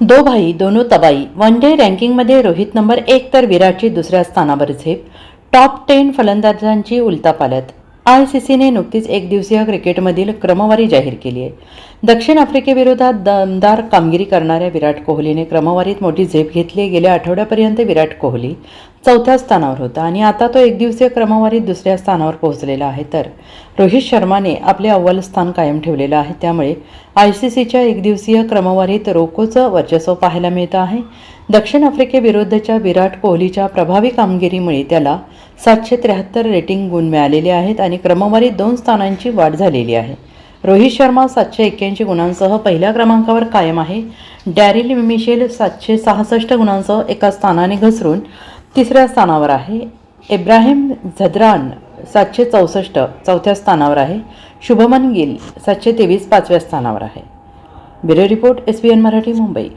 दो भाई दोनो तबाई वन डे रँकिंगमध्ये रोहित नंबर एक तर विराटची दुसऱ्या स्थानावर झेप. टॉप टेन फलंदाजांची उलतापालत आय सी सीने नुकतीच एक दिवसीय क्रिकेटमधील क्रमवारी जाहीर केली आहे. दक्षिण आफ्रिकेविरोधात दमदार कामगिरी करणाऱ्या विराट कोहलीने क्रमवारीत मोठी झेप घेतली गेल्या आठवड्यापर्यंत विराट कोहली चौथ्या स्थानावर होता आणि आता तो एक दिवसीय क्रमवारीत दुसऱ्या स्थानावर पोहोचलेला आहे. तर रोहित शर्माने आपले अव्वल स्थान कायम ठेवलेलं आहे. त्यामुळे आय सी सीच्या एकदिवसीय क्रमवारीत रोकोचं वर्चस्व पाहायला मिळतं आहे. दक्षिण आफ्रिकेविरुद्धच्या विराट कोहलीच्या प्रभावी कामगिरीमुळे त्याला सातशे त्र्याहत्तर रेटिंग गुण मिळालेले आहेत आणि क्रमवारीत दोन स्थानांची वाढ झालेली आहे. रोहित शर्मा सातशे एक्क्याऐंशी गुणांसह पहिल्या क्रमांकावर कायम आहे. डॅरिल मिशेल सातशे सहासष्ट गुणांसह एका स्थानाने घसरून तिसऱ्या स्थानावर आहे. इब्राहिम झद्रान सातशे चौसष्ट चौथ्या स्थानावर आहे. शुभमन गिल सातशे तेवीस पाचव्या स्थानावर आहे. Bureau report S B N Marathi Mumbai.